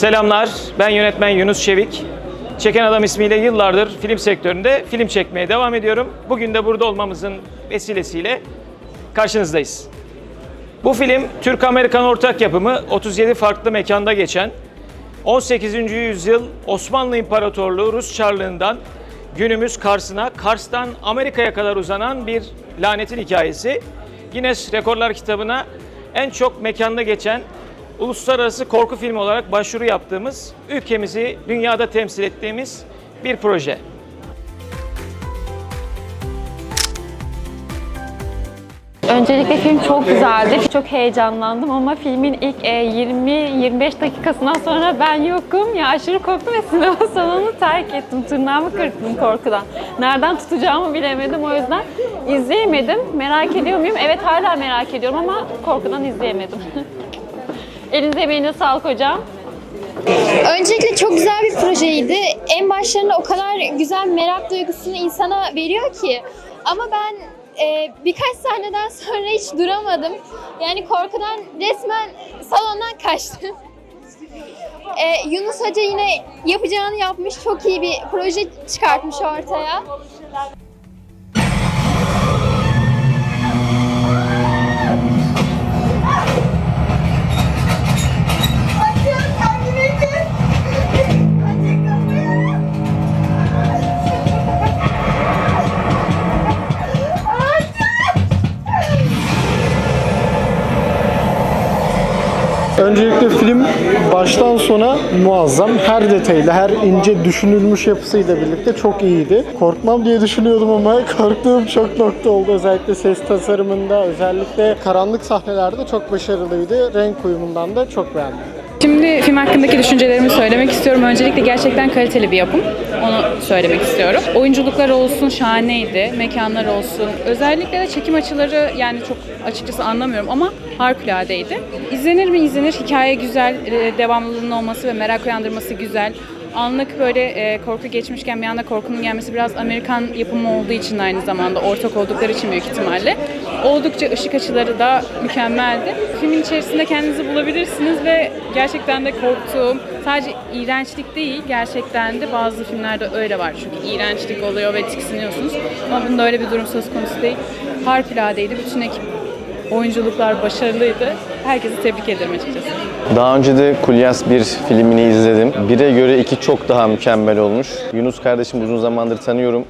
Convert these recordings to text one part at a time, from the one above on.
Selamlar, ben yönetmen Yunus Çevik. Çeken Adam ismiyle yıllardır film sektöründe film çekmeye devam ediyorum. Bugün de burada olmamızın vesilesiyle karşınızdayız. Bu film Türk-Amerikan ortak yapımı 37 farklı mekanda geçen 18. yüzyıl Osmanlı İmparatorluğu Rus Çarlığından günümüz Kars'ına, Kars'tan Amerika'ya kadar uzanan bir lanetin hikayesi. Guinness Rekorlar kitabına en çok mekanda geçen uluslararası korku filmi olarak başvuru yaptığımız, ülkemizi dünyada temsil ettiğimiz bir proje. Öncelikle film çok güzeldi. Çok heyecanlandım ama filmin ilk e, 20-25 dakikasından sonra ben yokum. Ya aşırı korktum ve sinema salonunu terk ettim. Tırnağımı kırptım korkudan. Nereden tutacağımı bilemedim. O yüzden izleyemedim. Merak ediyor muyum? Evet hala merak ediyorum ama korkudan izleyemedim. Elinize emeğinize sağlık hocam. Öncelikle çok güzel bir projeydi. En başlarında o kadar güzel merak duygusunu insana veriyor ki. Ama ben e, birkaç sahneden sonra hiç duramadım. Yani korkudan resmen salondan kaçtım. E, Yunus Hoca yine yapacağını yapmış. Çok iyi bir proje çıkartmış ortaya. Öncelikle film baştan sona muazzam. Her detayıyla, her ince düşünülmüş yapısıyla birlikte çok iyiydi. Korkmam diye düşünüyordum ama korktuğum çok nokta oldu. Özellikle ses tasarımında, özellikle karanlık sahnelerde çok başarılıydı. Renk uyumundan da çok beğendim. Şimdi film hakkındaki düşüncelerimi söylemek istiyorum. Öncelikle gerçekten kaliteli bir yapım. Onu söylemek istiyorum. Oyunculuklar olsun şahaneydi. Mekanlar olsun. Özellikle de çekim açıları yani çok açıkçası anlamıyorum ama harikuladeydi. İzlenir mi izlenir. Hikaye güzel. e, Devamlılığının olması ve merak uyandırması güzel. Anlık böyle e, korku geçmişken bir anda korkunun gelmesi biraz Amerikan yapımı olduğu için aynı zamanda ortak oldukları için büyük ihtimalle. Oldukça ışık açıları da mükemmeldi. Filmin içerisinde kendinizi bulabilirsiniz ve gerçekten de korktuğum, sadece iğrençlik değil, gerçekten de bazı filmlerde öyle var. Çünkü iğrençlik oluyor ve tiksiniyorsunuz. Ama bunda öyle bir durum söz konusu değil. Harikuladeydi. Bütün ekip oyunculuklar başarılıydı. Herkesi tebrik ederim açıkçası. Daha önce de Kulyas bir filmini izledim. Bire göre iki çok daha mükemmel olmuş. Yunus kardeşim uzun zamandır tanıyorum.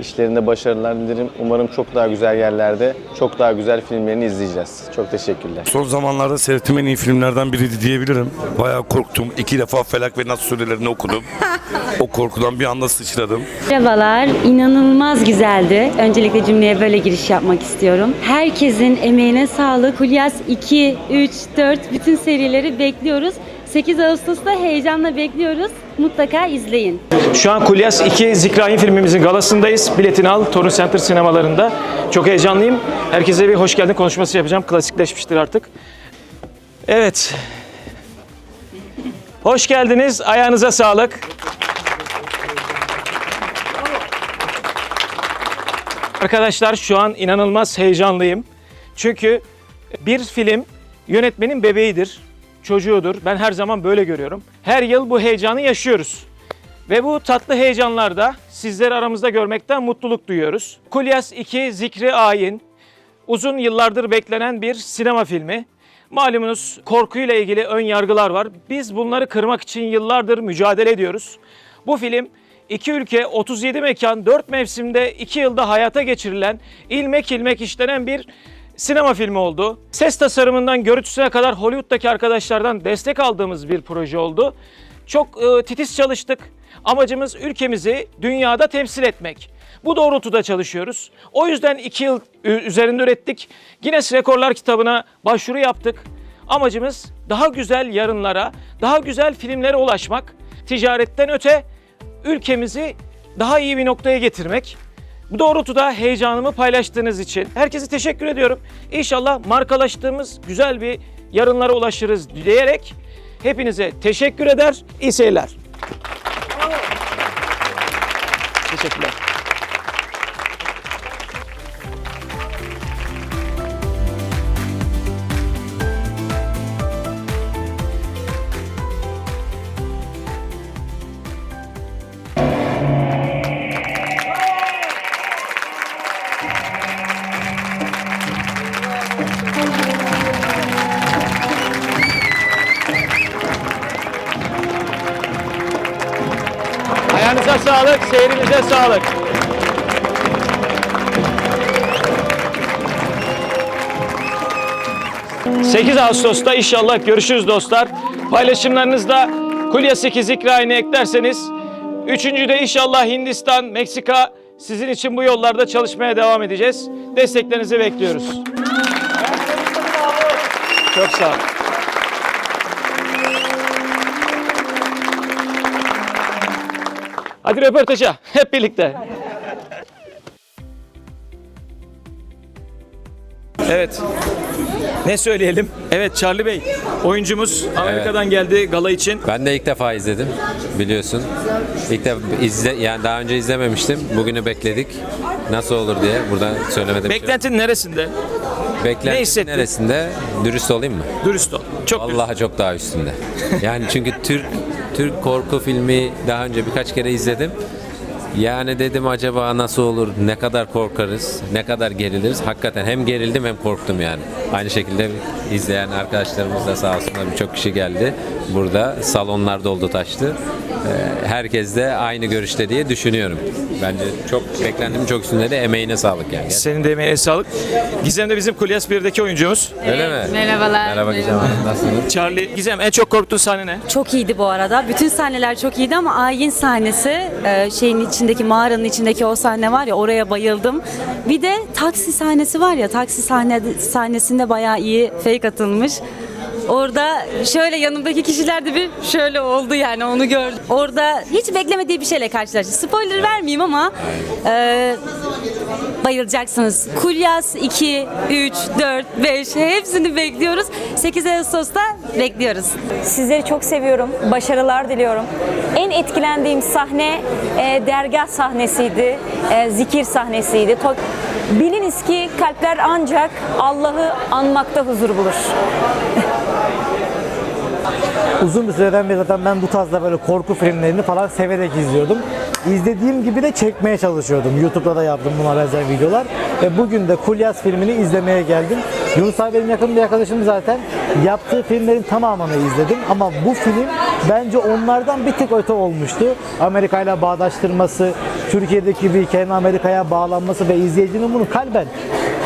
İşlerinde başarılar dilerim. Umarım çok daha güzel yerlerde, çok daha güzel filmlerini izleyeceğiz. Çok teşekkürler. Son zamanlarda seyrettiğim en iyi filmlerden biriydi diyebilirim. Bayağı korktum. İki defa Felak ve Nas surelerini okudum. o korkudan bir anda sıçradım. Merhabalar, inanılmaz güzeldi. Öncelikle cümleye böyle giriş yapmak istiyorum. Herkesin emeğine sağlık. Kulyas 2, 3, 4 bütün serileri bekliyoruz. 8 Ağustos'ta heyecanla bekliyoruz. Mutlaka izleyin. Şu an Kulyas 2 Zikrain filmimizin galasındayız. Biletini al Torun Center sinemalarında. Çok heyecanlıyım. Herkese bir hoş geldin konuşması yapacağım. Klasikleşmiştir artık. Evet. Hoş geldiniz. Ayağınıza sağlık. Arkadaşlar şu an inanılmaz heyecanlıyım. Çünkü bir film yönetmenin bebeğidir, çocuğudur. Ben her zaman böyle görüyorum. Her yıl bu heyecanı yaşıyoruz. Ve bu tatlı heyecanlarda sizleri aramızda görmekten mutluluk duyuyoruz. Kulyas 2 Zikri Ayin uzun yıllardır beklenen bir sinema filmi. Malumunuz korkuyla ilgili ön yargılar var. Biz bunları kırmak için yıllardır mücadele ediyoruz. Bu film iki ülke 37 mekan 4 mevsimde 2 yılda hayata geçirilen ilmek ilmek işlenen bir sinema filmi oldu. Ses tasarımından görüntüsüne kadar Hollywood'daki arkadaşlardan destek aldığımız bir proje oldu. Çok e, titiz çalıştık. Amacımız ülkemizi dünyada temsil etmek. Bu doğrultuda çalışıyoruz. O yüzden iki yıl ü- üzerinde ürettik. Guinness Rekorlar kitabına başvuru yaptık. Amacımız daha güzel yarınlara, daha güzel filmlere ulaşmak. Ticaretten öte ülkemizi daha iyi bir noktaya getirmek. Bu doğrultuda heyecanımı paylaştığınız için herkese teşekkür ediyorum. İnşallah markalaştığımız güzel bir yarınlara ulaşırız diyerek hepinize teşekkür eder. İyi seyirler. Teşekkürler. Seyrinize sağlık. ...8 Ağustos'ta inşallah görüşürüz dostlar. Paylaşımlarınızda Kulya 8 ikrayını eklerseniz... ...üçüncü de inşallah Hindistan, Meksika... ...sizin için bu yollarda çalışmaya devam edeceğiz. Desteklerinizi bekliyoruz. Çok sağ olun. Hadi röportaja hep birlikte. Evet. Ne söyleyelim? Evet Charlie Bey, oyuncumuz Amerika'dan geldi gala için. Ben de ilk defa izledim biliyorsun. İlk defa izle yani daha önce izlememiştim. Bugünü bekledik. Nasıl olur diye burada söylemedim. Beklentin neresinde? Ne Beklentin hissettin? neresinde? Dürüst olayım mı? Dürüst ol. Çok dürüst. Vallahi çok daha üstünde. Yani çünkü Türk Türk korku filmi daha önce birkaç kere izledim. Yani dedim acaba nasıl olur, ne kadar korkarız, ne kadar geriliriz. Hakikaten hem gerildim hem korktum yani. Aynı şekilde izleyen arkadaşlarımız da sağ olsunlar birçok kişi geldi. Burada salonlar doldu taştı. Ee, Herkes de aynı görüşte diye düşünüyorum. Bence çok beklentim çok üstünde de emeğine sağlık yani. Senin de emeğine sağlık. Gizem de bizim Kulyas 1'deki oyuncumuz. Öyle mi? Merhabalar. Merhaba Gizem Hanım, nasılsınız? Charlie, Gizem en çok korktuğun sahne ne? Çok iyiydi bu arada. Bütün sahneler çok iyiydi ama ayin sahnesi, e, şeyin içindeki mağaranın içindeki o sahne var ya oraya bayıldım. Bir de taksi sahnesi var ya taksi sahne sahnesinde bayağı iyi fake atılmış. Orada şöyle yanımdaki kişiler de bir şöyle oldu yani onu gördüm. Orada hiç beklemediği bir şeyle karşılaştı. Spoiler vermeyeyim ama e, bayılacaksınız. Kulyas 2, 3, 4, 5 hepsini bekliyoruz. 8 Ağustos'ta bekliyoruz. Sizleri çok seviyorum. Başarılar diliyorum. En etkilendiğim sahne e, dergah sahnesiydi. e, zikir sahnesiydi. Biliniz ki kalpler ancak Allah'ı anmakta huzur bulur. Uzun bir süreden beri zaten ben bu tarzda böyle korku filmlerini falan severek izliyordum. İzlediğim gibi de çekmeye çalışıyordum. YouTube'da da yaptım buna benzer videolar. Ve bugün de Kulyas filmini izlemeye geldim. Yunus abi benim yakın bir arkadaşım zaten. Yaptığı filmlerin tamamını izledim. Ama bu film bence onlardan bir tık öte olmuştu. Amerika ile bağdaştırması, Türkiye'deki bir hikayenin Amerika'ya bağlanması ve izleyicinin bunu kalben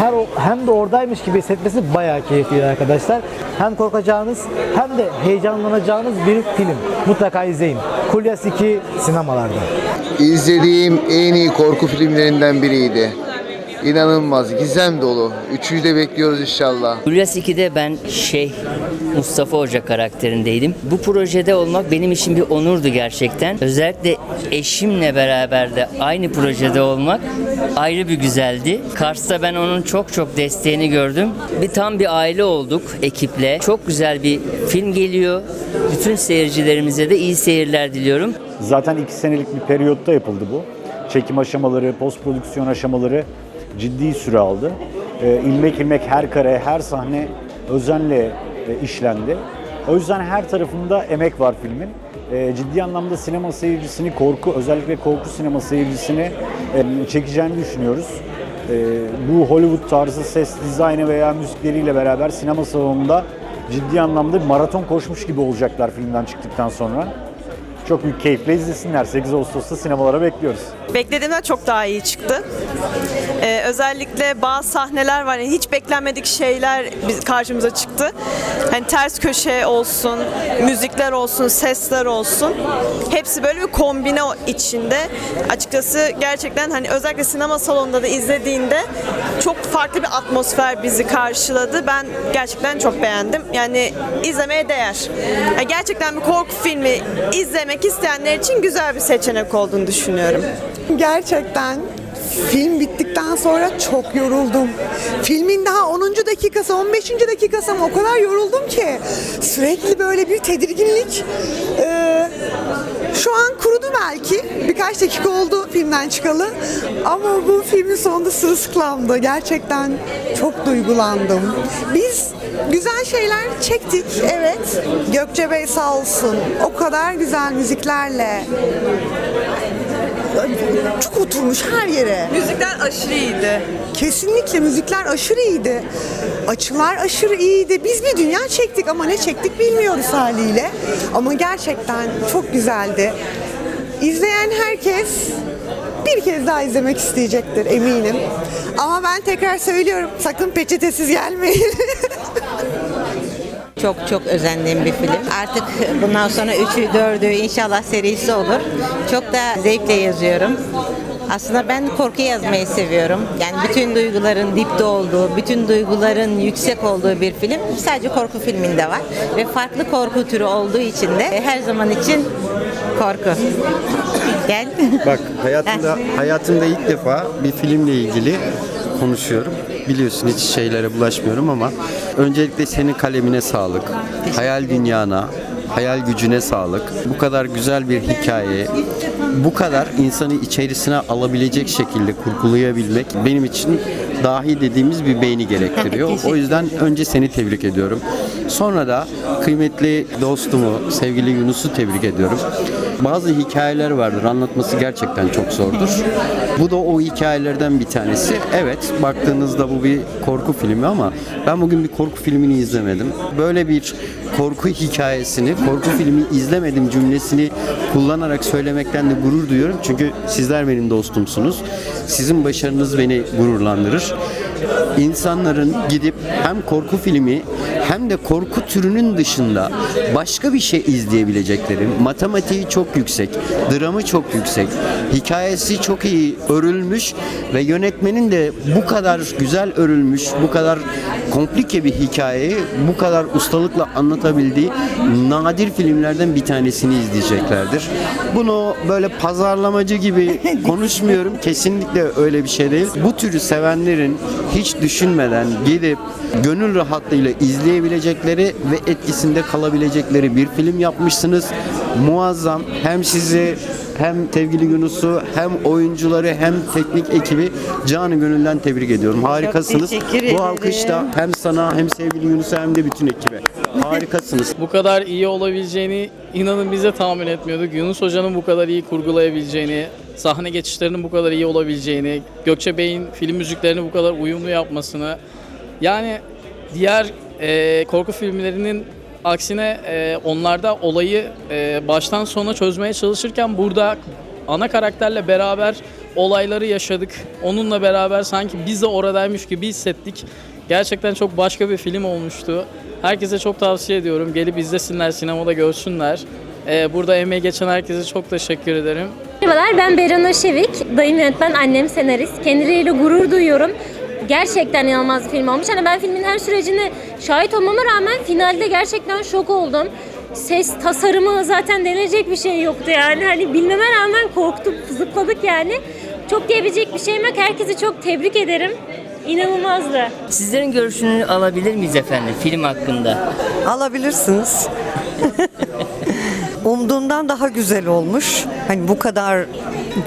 her hem de oradaymış gibi hissetmesi bayağı keyifliydi arkadaşlar. Hem korkacağınız hem de heyecanlanacağınız bir film. Mutlaka izleyin. Kulyas 2 sinemalarda. İzlediğim en iyi korku filmlerinden biriydi. İnanılmaz, gizem dolu. Üçüncü de bekliyoruz inşallah. Hulusi 2'de ben Şeyh Mustafa Hoca karakterindeydim. Bu projede olmak benim için bir onurdu gerçekten. Özellikle eşimle beraber de aynı projede olmak ayrı bir güzeldi. Kars'ta ben onun çok çok desteğini gördüm. Bir tam bir aile olduk ekiple. Çok güzel bir film geliyor. Bütün seyircilerimize de iyi seyirler diliyorum. Zaten iki senelik bir periyotta yapıldı bu. Çekim aşamaları, post prodüksiyon aşamaları ciddi süre aldı. Ee, ilmek ilmek her kare, her sahne özenle işlendi. O yüzden her tarafında emek var filmin. Ee, ciddi anlamda sinema seyircisini, korku, özellikle korku sinema seyircisini e, çekeceğini düşünüyoruz. Bu Hollywood tarzı ses dizaynı veya müzikleriyle beraber sinema salonunda ciddi anlamda bir maraton koşmuş gibi olacaklar filmden çıktıktan sonra. Çok büyük keyifle izlesinler. 8 Ağustos'ta sinemalara bekliyoruz. Beklediğimden çok daha iyi çıktı. Ee, özellikle bazı sahneler var. Yani hiç beklenmedik şeyler karşımıza çıktı. Hani ters köşe olsun, müzikler olsun, sesler olsun. Hepsi böyle bir kombine içinde. Açıkçası gerçekten hani özellikle sinema salonunda da izlediğinde çok farklı bir atmosfer bizi karşıladı. Ben gerçekten çok beğendim. Yani izlemeye değer. Yani gerçekten bir korku filmi izlemek isteyenler için güzel bir seçenek olduğunu düşünüyorum. Gerçekten film bittikten sonra çok yoruldum. Filmin daha 10. dakikası, 15. dakikası ama o kadar yoruldum ki sürekli böyle bir tedirginlik. Ee, şu an kurudu belki. Birkaç dakika oldu filmden çıkalı. Ama bu filmin sonunda sırılsıklamdı. Gerçekten çok duygulandım. Biz güzel şeyler çektik, evet. Gökçe Bey sağ olsun. O kadar güzel müziklerle çok oturmuş her yere. Müzikler aşırı iyiydi. Kesinlikle müzikler aşırı iyiydi. Açılar aşırı iyiydi. Biz bir dünya çektik ama ne çektik bilmiyoruz haliyle. Ama gerçekten çok güzeldi. izleyen herkes bir kez daha izlemek isteyecektir eminim. Ama ben tekrar söylüyorum sakın peçetesiz gelmeyin. Çok çok özendiğim bir film. Artık bundan sonra 3'ü 4'ü inşallah serisi olur. Çok da zevkle yazıyorum. Aslında ben korku yazmayı seviyorum. Yani bütün duyguların dipte olduğu, bütün duyguların yüksek olduğu bir film. Sadece korku filminde var. Ve farklı korku türü olduğu için de her zaman için korku. Gel. Bak hayatımda hayatımda ilk defa bir filmle ilgili konuşuyorum. Biliyorsun hiç şeylere bulaşmıyorum ama öncelikle senin kalemine sağlık. Hayal dünyana, hayal gücüne sağlık. Bu kadar güzel bir hikaye, bu kadar insanı içerisine alabilecek şekilde kurgulayabilmek benim için dahi dediğimiz bir beyni gerektiriyor. O yüzden önce seni tebrik ediyorum. Sonra da kıymetli dostumu, sevgili Yunus'u tebrik ediyorum. Bazı hikayeler vardır, anlatması gerçekten çok zordur. Bu da o hikayelerden bir tanesi. Evet, baktığınızda bu bir korku filmi ama ben bugün bir korku filmini izlemedim. Böyle bir korku hikayesini, korku filmi izlemedim cümlesini kullanarak söylemekten de gurur duyuyorum. Çünkü sizler benim dostumsunuz. Sizin başarınız beni gururlandırır. İnsanların gidip hem korku filmi hem de korku türünün dışında başka bir şey izleyebilecekleri, matematiği çok yüksek, dramı çok yüksek, hikayesi çok iyi örülmüş ve yönetmenin de bu kadar güzel örülmüş, bu kadar komplike bir hikayeyi bu kadar ustalıkla anlatabildiği nadir filmlerden bir tanesini izleyeceklerdir. Bunu böyle pazarlamacı gibi konuşmuyorum. Kesinlikle öyle bir şey değil. Bu türü sevenlerin hiç düşünmeden gidip gönül rahatlığıyla izleyebilecekleri ve etkisinde kalabilecekleri bir film yapmışsınız. Muazzam. Hem sizi hem sevgili Yunus'u hem oyuncuları hem teknik ekibi canı gönülden tebrik ediyorum. Harikasınız. teşekkür Bu alkışta hem sana hem sevgili Yunus'a hem de bütün ekibe. Harikasınız. Bu kadar iyi olabileceğini inanın biz de tahmin etmiyorduk. Yunus Hoca'nın bu kadar iyi kurgulayabileceğini, sahne geçişlerinin bu kadar iyi olabileceğini, Gökçe Bey'in film müziklerini bu kadar uyumlu yapmasını. Yani diğer e, korku filmlerinin aksine e, onlarda olayı e, baştan sona çözmeye çalışırken burada ana karakterle beraber olayları yaşadık. Onunla beraber sanki biz de oradaymış gibi hissettik. Gerçekten çok başka bir film olmuştu. Herkese çok tavsiye ediyorum. Gelip izlesinler, sinemada görsünler. E, burada emeği geçen herkese çok teşekkür ederim. Merhabalar ben Beren Şevik. Dayım yönetmen, annem senarist. Kendileriyle gurur duyuyorum. Gerçekten inanılmaz bir film olmuş. Hani ben filmin her sürecine şahit olmama rağmen finalde gerçekten şok oldum. Ses tasarımı zaten denilecek bir şey yoktu yani. Hani bilmeme rağmen korktuk, zıpladık yani. Çok diyebilecek bir şeyim yok. Herkesi çok tebrik ederim. İnanılmazdı. Sizlerin görüşünü alabilir miyiz efendim film hakkında? Alabilirsiniz. Umduğumdan daha güzel olmuş. Hani bu kadar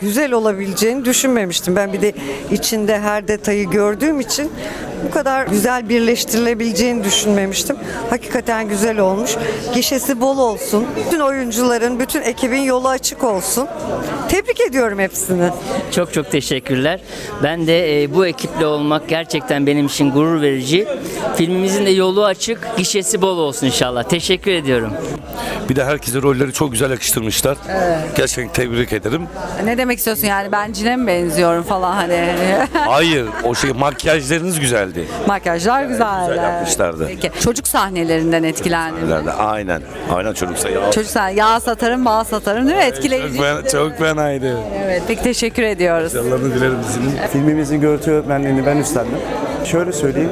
güzel olabileceğini düşünmemiştim. Ben bir de içinde her detayı gördüğüm için bu kadar güzel birleştirilebileceğini düşünmemiştim. Hakikaten güzel olmuş. Gişesi bol olsun. Bütün oyuncuların, bütün ekibin yolu açık olsun. Tebrik ediyorum hepsini. Çok çok teşekkürler. Ben de e, bu ekiple olmak gerçekten benim için gurur verici. Filmimizin de yolu açık, gişesi bol olsun inşallah. Teşekkür ediyorum. Bir de herkese rolleri çok güzel yakıştırmışlar. Evet. Gerçekten tebrik ederim. Ne demek istiyorsun yani ben cine mi benziyorum falan hani. Hayır, o şey makyajlarınız güzeldi. Makyajlar güzel. Güzel yapmışlardı. Peki. Çocuk sahnelerinden etkilendim. Nerede? Aynen. Aynen çocuk sayı. Çocuk sahne yağ satarım, bal satarım değil mi? Etkileyici. Çok, fena, çok fenaydı. Evet, peki teşekkür ediyoruz. Allah'ını dilerim sizin. Filmimizin görüntü öğretmenliğini ben üstlendim. Şöyle söyleyeyim,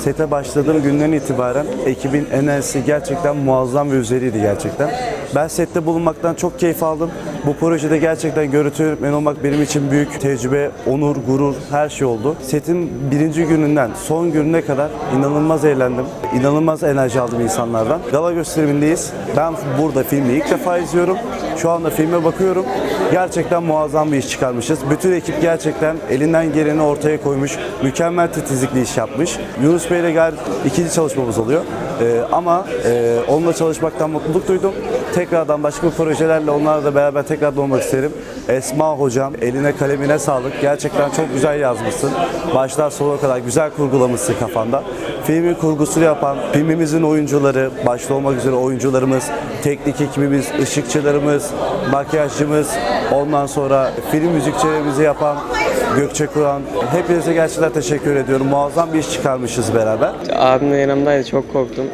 sete başladığım günden itibaren ekibin enerjisi gerçekten muazzam ve üzeriydi gerçekten. Ben sette bulunmaktan çok keyif aldım. Bu projede gerçekten görüntü öğretmeni olmak benim için büyük tecrübe, onur, gurur, her şey oldu. Setin birinci gününden son gününe kadar inanılmaz eğlendim. İnanılmaz enerji aldım insanlardan. Gala gösterimindeyiz. Ben burada filmi ilk defa izliyorum. Şu anda filme bakıyorum. Gerçekten muazzam bir iş çıkarmışız. Bütün ekip gerçekten elinden geleni ortaya koymuş. Mükemmel titizlikli iş yapmış. Yunus Bey ile gayet ikinci çalışmamız oluyor. Ee, ama e, onunla çalışmaktan mutluluk duydum. Tekrardan başka projelerle onlarla da beraber tekrardan olmak isterim. Esma hocam eline kalemine sağlık. Gerçekten çok güzel yazmışsın. Baştan sona kadar güzel kurgulamışsın kafanda. Filmin kurgusunu yapan filmimizin oyuncuları, başta olmak üzere oyuncularımız, teknik ekibimiz, ışıkçılarımız, makyajcımız, ondan sonra film müzikçilerimizi yapan Gökçe Kur'an. Hepinize gerçekten teşekkür ediyorum. Muazzam bir iş çıkarmışız beraber. Abim de yanımdaydı çok korktum.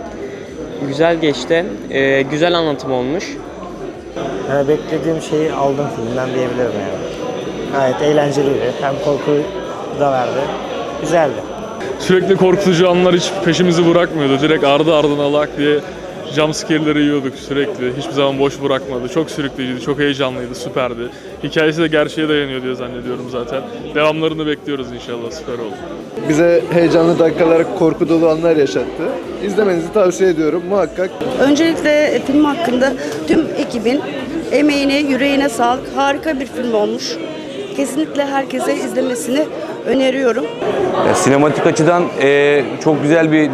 Güzel geçti. Ee, güzel anlatım olmuş. Yani beklediğim şeyi aldım filmden diyebilirim yani. Gayet eğlenceliydi. Hem korku da verdi. Güzeldi. Sürekli korkutucu anlar hiç peşimizi bırakmıyordu. Direkt ardı ardına lak diye jumpscare'leri yiyorduk sürekli. Hiçbir zaman boş bırakmadı. Çok sürükleyiciydi, çok heyecanlıydı, süperdi. Hikayesi de gerçeğe dayanıyor diye zannediyorum zaten. Devamlarını bekliyoruz inşallah, süper oldu. Bize heyecanlı dakikalar, korku dolu anlar yaşattı. İzlemenizi tavsiye ediyorum muhakkak. Öncelikle film hakkında tüm ekibin emeğine, yüreğine sağlık. Harika bir film olmuş. Kesinlikle herkese izlemesini öneriyorum. Ya, sinematik açıdan e, çok güzel bir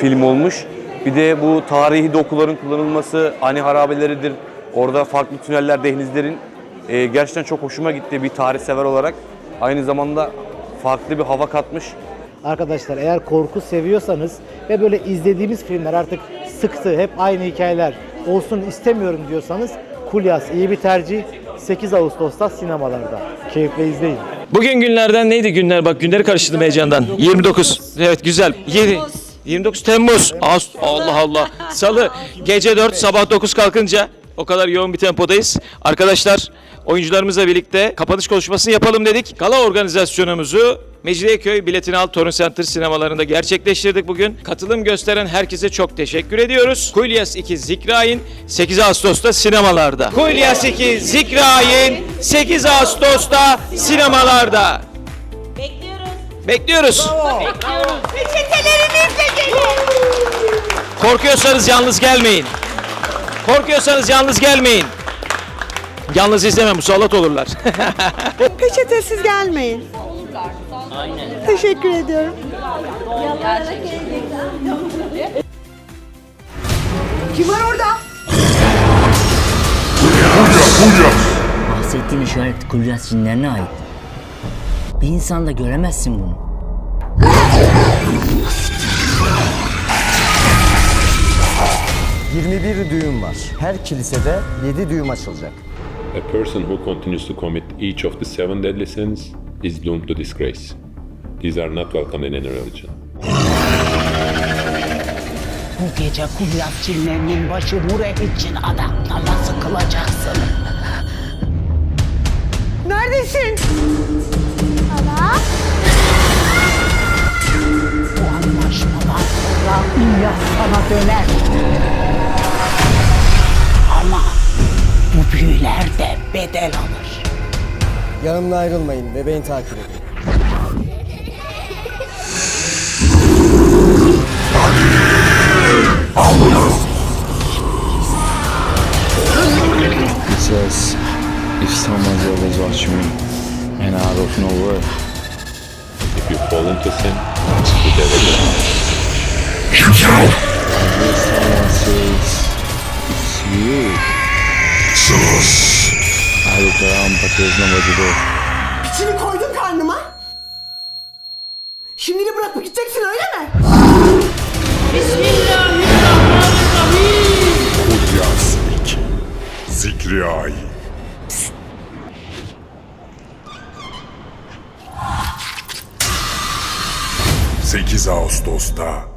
film olmuş. Bir de bu tarihi dokuların kullanılması, ani harabeleridir. Orada farklı tüneller, dehlizlerin e, gerçekten çok hoşuma gitti bir tarihsever olarak. Aynı zamanda farklı bir hava katmış. Arkadaşlar eğer korku seviyorsanız ve böyle izlediğimiz filmler artık sıktı, hep aynı hikayeler olsun istemiyorum diyorsanız Kulyas iyi bir tercih. 8 Ağustos'ta sinemalarda. Keyifle izleyin. Bugün günlerden neydi günler? Bak günleri karıştırdım heyecandan. 29. Evet güzel. 7. 29 Temmuz. Allah Allah. Salı gece 4 sabah 9 kalkınca o kadar yoğun bir tempodayız. Arkadaşlar oyuncularımızla birlikte kapanış konuşmasını yapalım dedik. Gala organizasyonumuzu Mecidiyeköy Biletini Al Torun Center sinemalarında gerçekleştirdik bugün. Katılım gösteren herkese çok teşekkür ediyoruz. Kulyas 2 Zikrain 8 Ağustos'ta sinemalarda. Kulyas 2 Zikrain 8 Ağustos'ta sinemalarda. Bekliyoruz. Peçetelerinizle gelin. Korkuyorsanız yalnız gelmeyin. Korkuyorsanız yalnız gelmeyin. Yalnız izleme musallat olurlar. Peçetesiz gelmeyin. Teşekkür ediyorum. Kim var orada? Bahsettiğin işaret Kulyas cinlerine ait. Bir insanda göremezsin bunu. düğüm var. Her kilisede 7 düğüm açılacak. A person who continues to commit each of the seven deadly sins is doomed to disgrace. These are not welcome in any religion. Bu gece Kulyas cinlerinin başı Mureh için adam namazı kılacaksın. Neredesin? Sonra İlyas sana döner. Ama bu büyüler de bedel alır. Yanımdan ayrılmayın. Bebeğin takip edin. It says, if someone's always watching me and out of nowhere, If you fall into sin, the devil will if someone says, it's you, I look around but there's nobody there. İçini koydun karnıma. Şimdi de bırakıp gideceksin öyle mi? Kulyas 2 Zikri Ay ...8 Ağustos'ta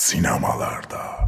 sinemalarda.